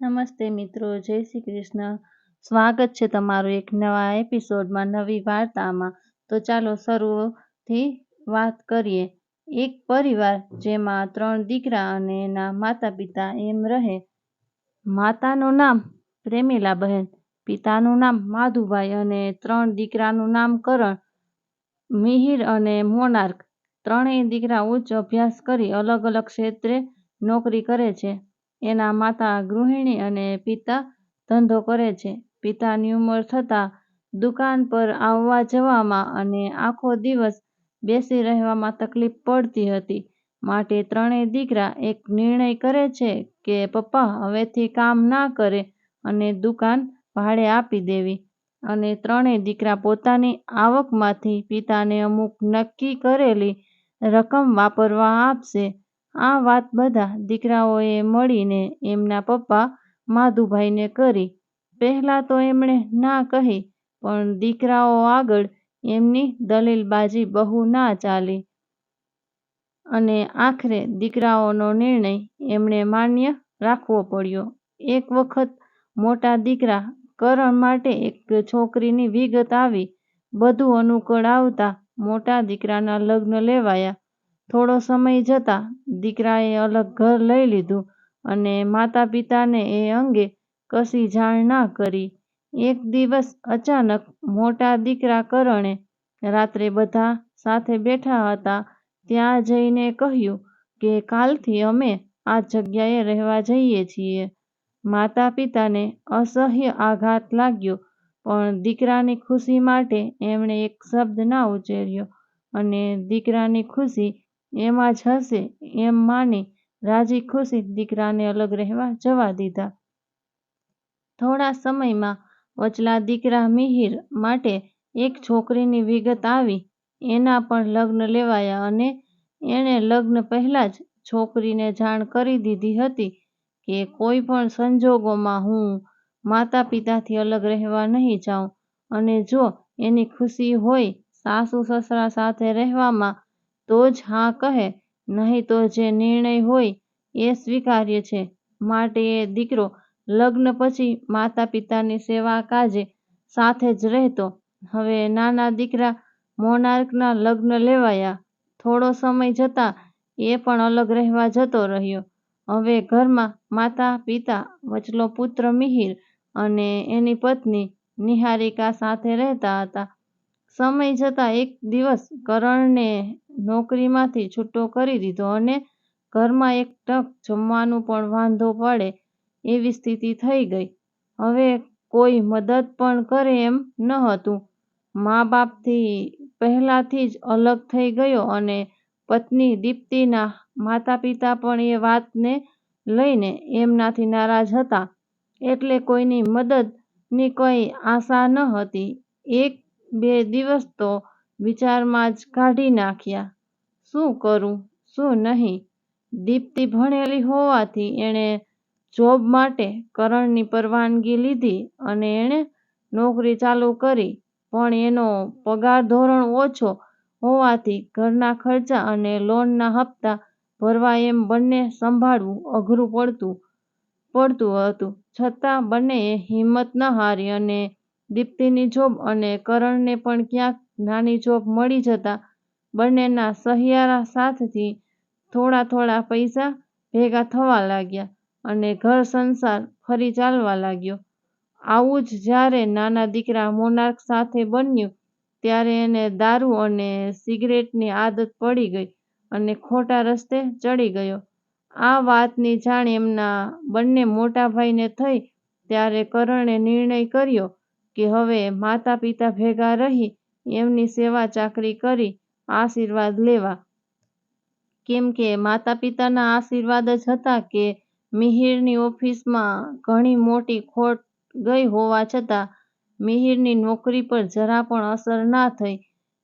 નમસ્તે મિત્રો, જય શ્રી કૃષ્ણ. સ્વાગત છે તમારું એક નવા એપિસોડમાં, નવી વાર્તામાં. તો ચાલો શરૂથી વાત કરીએ. એક પરિવાર જેમાં ત્રણ દીકરા અને એના માતા પિતા એમ રહે. માતાનું નામ પ્રેમીલા બહેન પિતાનું નામ માધુભાઈ અને ત્રણ દીકરાનું નામ કરણ મિહિર અને મોનાર્ક. ત્રણેય દીકરા ઉચ્ચ અભ્યાસ કરી અલગ અલગ ક્ષેત્રે નોકરી કરે છે. એના માતા ગૃહિણી અને પિતા ધંધો કરે છે. પિતાની ઉંમર થતાં દુકાન પર આવવા જવામાં અને આખો દિવસ બેસી રહેવામાં તકલીફ પડતી હતી. માટે ત્રણેય દીકરા એક નિર્ણય કરે છે કે પપ્પા હવેથી કામ ના કરે અને દુકાન ભાડે આપી દેવી. અને ત્રણેય દીકરા પોતાની આવકમાંથી પિતાને અમુક નક્કી કરેલી રકમ વાપરવા આપશે. આ વાત બધા દીકરાઓએ મળીને એમના પપ્પા માધુભાઈને કરી. પહેલાં તો એમણે ના કહી, પણ દીકરાઓ આગળ એમની દલીલબાજી બહુ ના ચાલી. અને આખરે દીકરાઓનો નિર્ણય એમણે માન્ય રાખવો પડ્યો. એક વખત મોટા દીકરા કરણ માટે એક છોકરીની વિગત આવી. બધું અનુકૂળ આવતાં મોટા દીકરાના લગ્ન લેવાયા. થોડો સમય જતાં દીકરાએ અલગ ઘર લઈ લીધું અને માતા પિતાને એ અંગે કશી જાણ ના કરી. એક દિવસ અચાનક મોટા દીકરા કરણે રાત્રે બધા સાથે બેઠા હતા ત્યાં જઈને કહ્યું કે કાલથી અમે આ જગ્યાએ રહેવા જઈએ છીએ. માતા પિતાને અસહ્ય આઘાત લાગ્યો, પણ દીકરાની ખુશી માટે એમણે એક શબ્દ ના ઉચ્ચાર્યો અને દીકરાની ખુશી એમાં જ હશે એમ માની રાજી ખુશી દીકરાને અલગ રહેવા જવા દીધા. થોડા સમયમાં વચલા દીકરા મિહિર માટે એક છોકરીની વિગત આવી. એના પણ લગ્ન લેવાયા અને એણે લગ્ન પહેલાં જ છોકરીને જાણ કરી દીધી હતી કે કોઈ પણ સંજોગોમાં હું માતા પિતાથી અલગ રહેવા નહીં જાઉં અને જો એની ખુશી હોય સાસુ સસરા સાથે રહેવામાં તો જ હા કહે, નહીં તો જે નિર્ણય હોય એ સ્વીકાર્ય છે. માટે એ દીકરો લગ્ન પછી માતા પિતાની સેવા કાજે સાથે જ રહેતો. હવે નાના દીકરા મોનાર્કના લગ્ન લેવાયા. થોડો સમય જતાં એ પણ અલગ રહેવા જતો રહ્યો. હવે ઘરમાં માતા પિતા વચલો પુત્ર મિહિર અને એની પત્ની નિહારિકા સાથે રહેતા હતા. સમય જતાં એક દિવસ કરણને નોકરીમાંથી છૂટો કરી દીધો અને ઘરમાં એક ટક જમવાનું પણ વાંધો પડે એવી સ્થિતિ થઈ ગઈ. હવે કોઈ મદદ પણ કરે એમ ન હતું. મા બાપથી પહેલાથી જ અલગ થઈ ગયો અને પત્ની દીપ્તિના માતા પિતા પણ એ વાતને લઈને એમનાથી નારાજ હતા. એટલે કોઈની મદદની કંઈ આશા ન હતી. એક બે દિવસ તો વિચારમાં જ કાઢી નાખ્યા. શું કરું? શું નહીં? દીપ્તિ ભણેલી હોવાથી એણે જોબ માટે કરણની પરવાનગી લીધી અને એણે નોકરી ચાલુ કરી. પણ એનો પગાર ધોરણ ઓછો હોવાથી ઘરના ખર્ચા અને લોનના હપ્તા ભરવા એમ બંને સંભાળવું અઘરું પડતું પડતું હતું. છતાં બંનેએ હિંમત ન હારી અને દીપ્તિની જોબ અને કરણને પણ ક્યાંક નાની જોબ મળી જતાં બંનેના સહિયારા સાથથી થોડા થોડા પૈસા ભેગા થવા લાગ્યા અને ઘર સંસાર ફરી ચાલવા લાગ્યો. આવું જ જ્યારે નાના દીકરા મોનાર્ક સાથે બન્યું, ત્યારે એને દારૂ અને સિગરેટની આદત પડી ગઈ અને ખોટા રસ્તે ચડી ગયો. આ વાતની જાણ એમના બંને મોટા ભાઈને થઈ ત્યારે કરણે નિર્ણય કર્યો કે હવે માતા પિતા ભેગા રહી એમની સેવા ચાકરી કરી આશીર્વાદ લેવા. કેમ કે માતા પિતાના આશીર્વાદ જ હતા કે મિહિરની ઓફિસમાં ઘણી મોટી ખોટ ગઈ હોવા છતાં મિહિરની નોકરી પર જરા પણ અસર ના થઈ.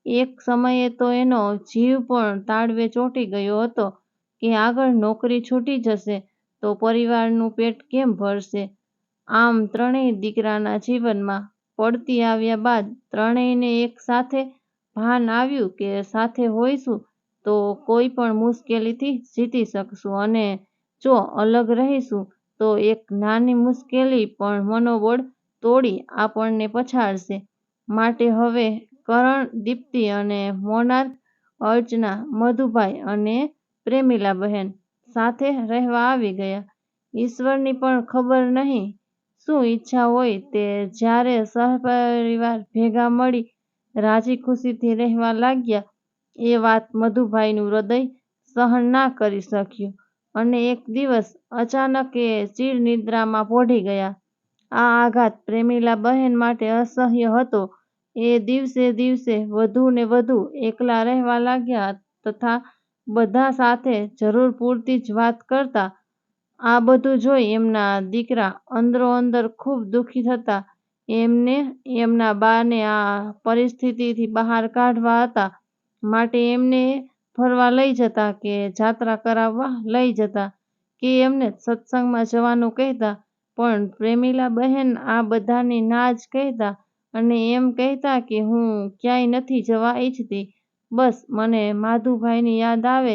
એક સમયે તો એનો જીવ પણ તાળવે ચોંટી ગયો હતો કે આગળ નોકરી છૂટી જશે તો પરિવારનું પેટ કેમ ભરશે? આમ ત્રણેય દીકરાના જીવનમાં પડતી આવ્યા બાદ ત્રણેયને એક સાથે ભાન આવ્યું કે સાથે હોઈશું તો કોઈ પણ મુશ્કેલીથી જીતી શકશું અને જો અલગ રહીશું તો એક નાની મુશ્કેલી પણ મનોબળ તોડી આપણને પછાડશે. માટે હવે કરણ, દીપ્તિ અને મોનાર્ક અર્ચના, મધુભાઈ અને પ્રેમીલાબહેન સાથે રહેવા આવી ગયા. ઈશ્વરની પણ ખબર નહીં શું ઈચ્છા હોય તે જ્યારે સહપરિવાર ભેગા મળી રાજી ખુશીથી રહેવા લાગ્યા, એ વાત મધુભાઈનું હૃદય સહન ના કરી શક્યું અને એક દિવસ અચાનક એ ચીરનિદ્રામાં પોઢી ગયા. આ આઘાત પ્રેમીલા બહેન માટે અસહ્ય હતો. એ દિવસે દિવસે વધુ ને વધુ એકલા રહેવા લાગ્યા તથા બધા સાથે જરૂર પૂરતી જ વાત કરતા. આ બધું જોઈ એમના દીકરા અંદરોઅંદર ખૂબ દુઃખી થતા. એમને એમના બાને આ પરિસ્થિતિથી બહાર કાઢવા હતા માટે એમને ફરવા લઈ જતા કે જાત્રા કરાવવા લઈ જતા કે એમને સત્સંગમાં જવાનું કહેતા પણ પ્રેમીલા બહેન આ બધાની ના જ કહેતા અને એમ કહેતા કે હું ક્યાંય નથી જવા ઈચ્છતી, બસ મને માધુભાઈની યાદ આવે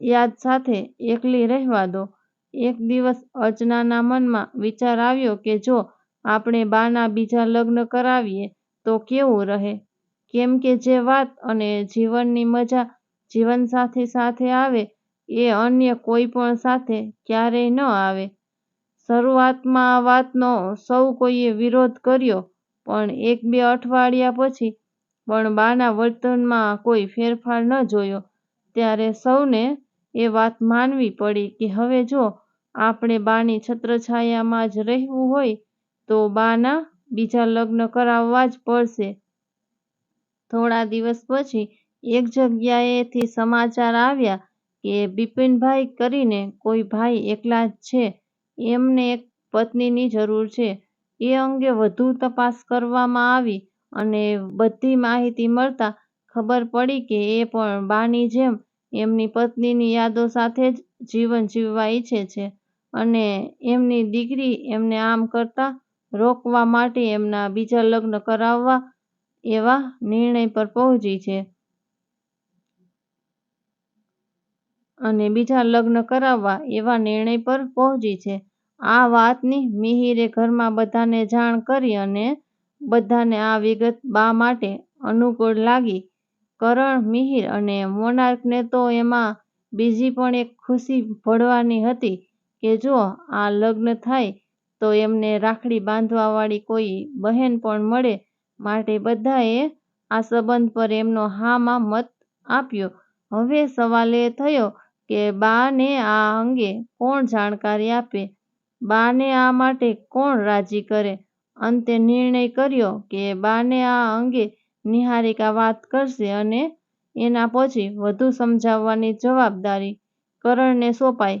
યાદ સાથે એકલી રહેવા દો. એક દિવસ અર્ચનાના મનમાં વિચાર આવ્યો કે જો આપણે બાના બીજા લગ્ન કરાવીએ, તો કેવું રહે? કેમ કે જે વાત અને જીવનની મજા જીવનસાથી સાથે આવે, એ અન્ય કોઈ પણ સાથે ક્યારેય ન આવે. શરૂઆતમાં આ વાતનો સૌ કોઈએ વિરોધ કર્યો, પણ એક બે અઠવાડિયા પછી પણ બાના વર્તનમાં કોઈ ફેરફાર ન જોયો ત્યારે સૌને એ વાત માનવી પડી કે હવે જો આપણે બાની છત્રછાયામાં જ રહેવું હોય તો બાના બીજા લગ્ન કરાવવા જ પડશે. થોડા દિવસ પછી એક જગ્યાએથી સમાચાર આવ્યા કે બિપિનભાઈ કરીને કોઈ ભાઈ એકલા જ છે એમને એક પત્નીની જરૂર છે. એ અંગે વધુ તપાસ કરવામાં આવી અને બધી માહિતી મળતા ખબર પડી કે એ પણ બાની જેમ એમની પત્નીની યાદો સાથે જ જીવન જીવવા ઈચ્છે છે અને એમની દીકરી એમને આમ કરતા રોકવા માટે એમના બીજા લગ્ન કરાવવા એવા નિર્ણય પર પહોંચી છે. અને બીજા લગ્ન કરાવવા એવા નિર્ણય પર પહોંચી છે. આ વાતની મિહિરે ઘરમાં બધાને જાણ કરી અને બધાને આ વિગત બા માટે અનુકૂળ લાગી. કરણ, મિહિર અને મોનાર્કને તો એમાં બીજી પણ એક ખુશી ભળવાની હતી કે જો આ લગ્ન થાય, તો એમને રાખડી બાંધવાવાળી કોઈ બહેન પણ મળે માટે બધાએ આ સંબંધ પર એમનો હા માં મત આપ્યો. હવે સવાલ એ થયો કે બાને આ અંગે કોણ જાણકારી આપે? બાને આ માટે કોણ રાજી કરે? અંતે નિર્ણય કર્યો કે બાને આ અંગે નિહારિકા વાત કરશે અને એના પછી વધુ સમજાવવાની જવાબદારી કરણને સોંપાઈ.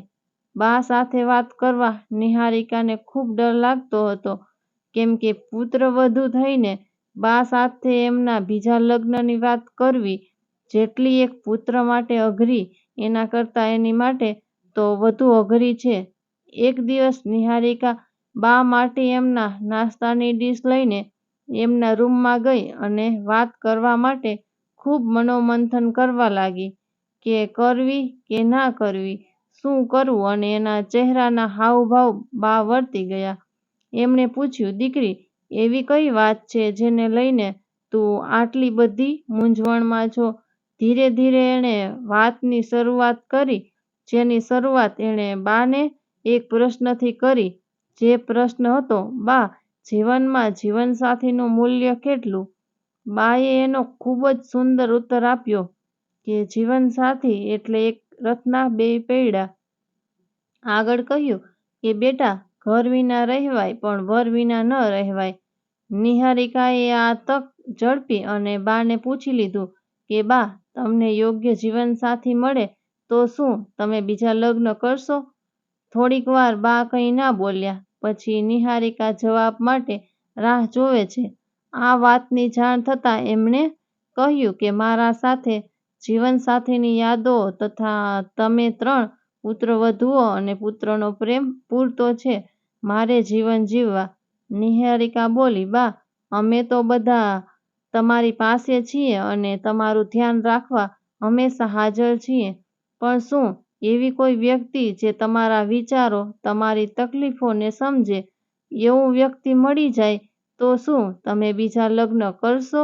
બા સાથે વાત કરવા નિહારિકાને ખૂબ ડર લાગતો હતો કેમ કે પુત્રવધૂ થઈને બા સાથે એમના બીજા લગ્નની વાત કરવી જેટલી એક પુત્ર માટે અઘરી એના કરતાં એની માટે તો વધુ અઘરી છે. એક દિવસ નિહારિકા બા માટે એમના નાસ્તાની ડીશ લઈને એમના રૂમમાં ગઈ અને વાત કરવા માટે ખૂબ મનોમંથન કરવા લાગી કે કરવી કે ના કરવી, શું કરવું અને એના ચહેરાના હાવભાવ બા વર્તી ગયા. એમણે પૂછ્યું, દીકરી, એવી કઈ વાત છે જેને લઈને તું આટલી બધી મૂંઝવણમાં છો? ધીરે ધીરે એણે વાતની શરૂઆત કરી, જેની શરૂઆત એણે બાને એક પ્રશ્નથી કરી જે પ્રશ્ન હતો, બા, જીવનમાં જીવનસાથીનું મૂલ્ય કેટલું? બાએ એનો ખૂબ જ સુંદર ઉત્તર આપ્યો કે, જીવનસાથી એટલે એક રથના બે પૈડા. આગળ કહ્યું કે, બેટા, ઘર વિના રહેવાય પણ વર વિના ન રહેવાય. નિહારિકાએ આ તક ઝડપી અને બાને પૂછી લીધું કે, બા, તમને યોગ્ય જીવનસાથી મળે તો શું તમે બીજા લગ્ન કરશો? થોડીક વાર બા કંઈ ના બોલ્યા પછી નિહારિકા જવાબ માટે રાહ જોવે છે. આ વાતની જાણ થતાં એમણે કહ્યું કે, મારા સાથે જીવનસાથીની યાદો તથા તમે ત્રણ પુત્રવધૂઓ અને પુત્રનો પ્રેમ પૂરતો છે મારે જીવન જીવવા. નિહારિકા બોલી બા અમે તો બધા તમારી પાસે છીએ અને તમારું ધ્યાન રાખવા હંમેશા હાજર છીએ પણ શું એવી કોઈ વ્યક્તિ જે તમારા વિચારો, તમારી તકલીફોને સમજે એવું વ્યક્તિ મળી જાય તો શું તમે બીજા લગ્ન કરશો?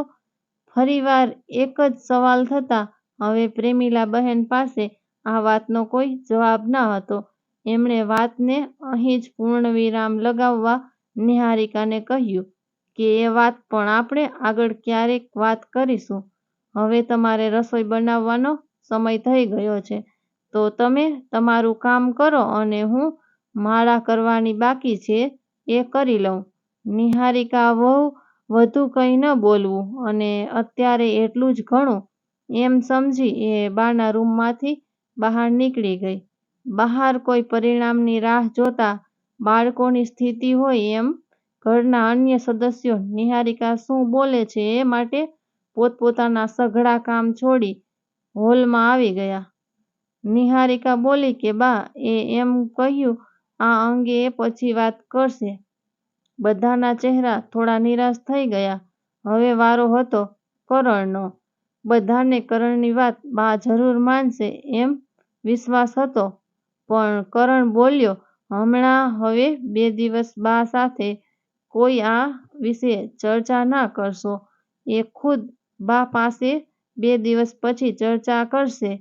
ફરીવાર એક જ સવાલ થતાં હવે પ્રેમીલા બહેન પાસે આ વાતનો કોઈ જવાબ ન હતો. એમણે વાતને અહીં જ પૂર્ણવિરામ લગાવવા નિહારિકાને કહ્યું કે, એ વાત પણ આપણે આગળ ક્યારેક વાત કરીશું. હવે તમારે રસોઈ બનાવવાનો સમય થઈ ગયો છે તો તમે તમારું કામ કરો અને હું માળા કરવાની બાકી છે એ કરી લઉં. નિહારિકા વહુ વધુ કંઈ ન બોલવું અને અત્યારે એટલું જ ઘણું એમ સમજી એ બાના રૂમમાંથી બહાર નીકળી ગઈ. બહાર કોઈ પરિણામની રાહ જોતા બાળકોની સ્થિતિ હોય એમ ઘરના અન્ય સદસ્યો નિહારિકા શું બોલે છે એ માટે પોતપોતાના સઘળા કામ છોડી હોલમાં આવી ગયા. નિહારિકા બોલી કે, બા, એ એમ કહ્યું, આ અંગે એ પછી વાત કરશે. બધાના ચહેરા થોડા નિરાશ થઈ ગયા. હવે વારો હતો કરણનો. બધાને કરણની વાત બા જરૂર માનશે એમ વિશ્વાસ હતો પણ કરણ બોલ્યો, હમણાં હવે બે દિવસ બા સાથે કોઈ આ વિશે ચર્ચા ના કરશો. એ ખુદ બા પાસે બે દિવસ પછી ચર્ચા કરશે.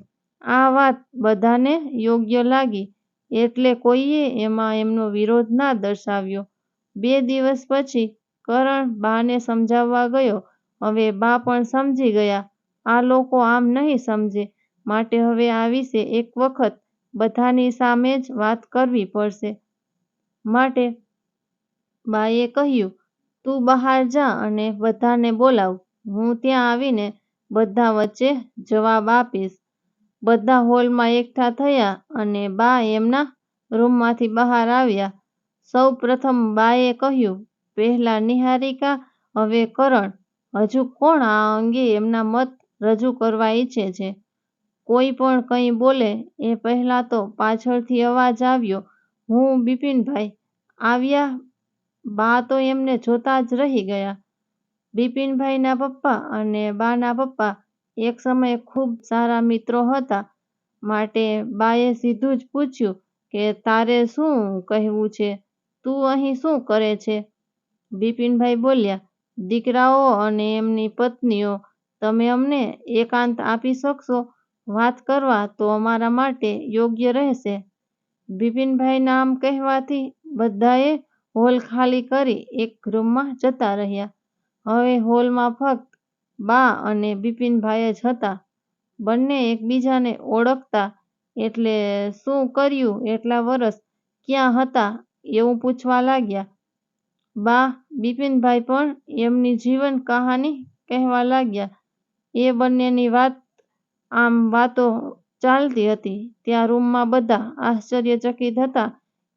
આ વાત બધાને યોગ્ય લાગી એટલે કોઈએ એમાં એમનો વિરોધ ના દર્શાવ્યો. બે દિવસ પછી કરણ બાને સમજાવવા ગયો. હવે બા પણ સમજી ગયા આ લોકો આમ નહીં સમજે માટે હવે આ વિશે એક વખત બધાની સામે જ વાત કરવી પડશે. માટે બાએ કહ્યું, તું બહાર જા અને બધાને બોલાવ હું ત્યાં આવીને બધા વચ્ચે જવાબ આપીશ. બધા હોલમાં એકઠા થયા અને બા એમના રૂમમાંથી બહાર આવ્યા. સૌ પ્રથમ બાએ કહ્યું, પહેલા નિહારિકા, હવે કરણ. હજુ કોણ આ અંગે એમના મત રજૂ કરવા ઈચ્છે છે? કોઈ પણ કંઈ બોલે એ પહેલાં તો પાછળથી અવાજ આવ્યો, હું બિપિનભાઈ. આવ્યા? બા તો એમને જોતા જ રહી ગયા. બિપિનભાઈના પપ્પા અને બાના પપ્પા એક સમયે ખૂબ સારા મિત્રો હતા માટે બાએ સીધું જ પૂછ્યું કે, તારે શું કહેવું છે? તું અહીં શું કરે છે? બિપિનભાઈ બોલ્યા, દીકરાઓ અને એમની પત્નીઓ, તમે અમને એકાંત આપી શકશો વાત કરવા તો અમારા માટે યોગ્ય રહેશે. બિપિનભાઈના આમ કહેવાથી બધાએ હોલ ખાલી કરી એક રૂમમાં જતા રહ્યા. હવે હોલમાં ફક્ત બા અને બિપિનભાઈ જ હતા. બંને એકબીજાને ઓળખતા એટલે શું કર્યું એટલા વરસ ક્યાં હતા એવું પૂછવા લાગ્યા. બા, બિપિનભાઈ પણ એમની જીવન કહાની કહેવા લાગ્યા. એ બંનેની વાત આમ વાતો ચાલતી હતી ત્યાં રૂમમાં બધા આશ્ચર્યચકિત હતા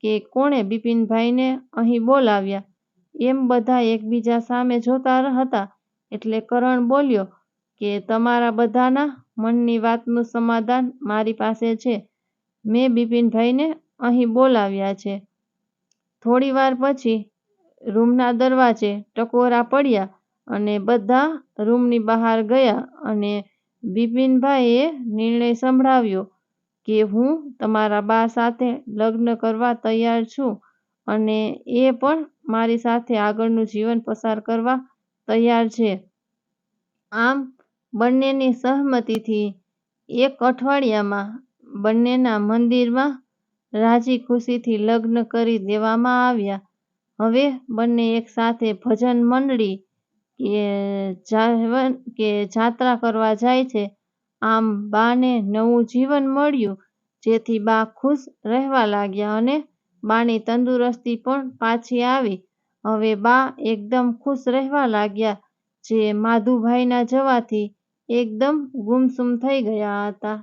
કે કોણે બિપિનભાઈને અહીં બોલાવ્યા. એમ બધા એકબીજા સામે જોતા હતા એટલે કરણ બોલ્યો કે તમારા બધાના મનની વાતનું સમાધાન મારી પાસે છે. મેં બિપિનભાઈને અહીં બોલાવ્યા છે. થોડીવાર પછી રૂમના દરવાજે ટકોરા પડ્યા અને બધા રૂમની બહાર ગયા અને બિપિનભાઈએ નિર્ણય સંભળાવ્યો કે હું તમારા બા સાથે લગ્ન કરવા તૈયાર છું અને એ પણ મારી સાથે આગળનું જીવન પસાર કરવા તૈયાર છે. આમ બંનેની સહમતીથી એક અઠવાડિયામાં બંનેના મંદિરમાં રાજી ખુશીથી લગ્ન કરી દેવામાં આવ્યા. હવે બંને એક સાથે ભજન મંડળી કે જાત્રા કરવા જાય છે. આમ બાને નવું જીવન મળ્યું, જેથી બા ખુશ રહેવા લાગ્યા અને બાની તંદુરસ્તી પણ પાછી આવી. હવે બા એકદમ ખુશ રહેવા લાગ્યા, જે માધુભાઈના જવાથી એકદમ ગુમસુમ થઈ ગયા હતા.